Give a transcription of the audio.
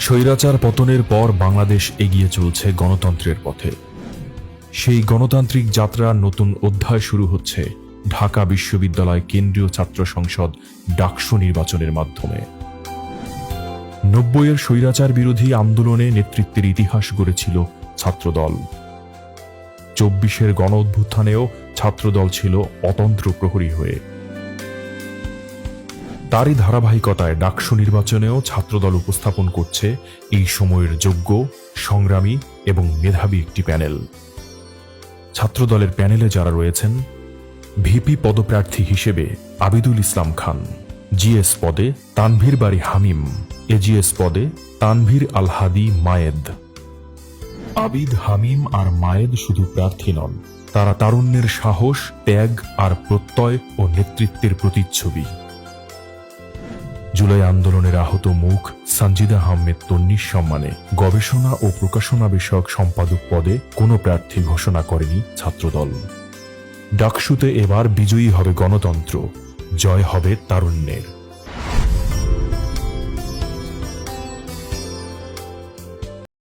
স্বৈরাচার পতনের পর বাংলাদেশ এগিয়ে চলছে গণতন্ত্রের পথে। সেই গণতান্ত্রিক যাত্রার নতুন অধ্যায় শুরু হচ্ছে ঢাকা বিশ্ববিদ্যালয় কেন্দ্রীয় ছাত্র সংসদ ডাকসু নির্বাচনের মাধ্যমে। নব্বইয়ের স্বৈরাচার বিরোধী আন্দোলনে নেতৃত্বের ইতিহাস গড়েছিল ছাত্রদল। চব্বিশের গণ অভ্যুত্থানেও ছাত্রদল ছিল অতন্ত্র প্রহরী হয়ে। তারই ধারাবাহিকতায় ডাকসু নির্বাচনেও ছাত্রদল উপস্থাপন করছে এই সময়ের যোগ্য, সংগ্রামী এবং মেধাবী একটি প্যানেল। ছাত্রদলের প্যানেলে যারা রয়েছেন, ভিপি পদপ্রার্থী হিসেবে আবিদুল ইসলাম খান, জিএস পদে তানভীর বাড়ি হামিম এজিএস পদে তানভীর আল হাদি মায়েদ। আবিদ, হামিম আর মায়েদ শুধু প্রার্থী নন। তারা তারুণ্যের সাহস, ত্যাগ আর প্রত্যয় ও নেতৃত্বের প্রতিচ্ছবি। জুলাই আন্দোলনের আহত মুখ সঞ্জিদা আহমেদ তন্নির সম্মানে গবেষণা ও প্রকাশনা বিষয়ক সম্পাদক পদে কোনো প্রার্থী ঘোষণা করেনি ছাত্রদল। ডাকসুতে এবার বিজয়ী হবে গণতন্ত্র, জয় হবে তারুণ্যের।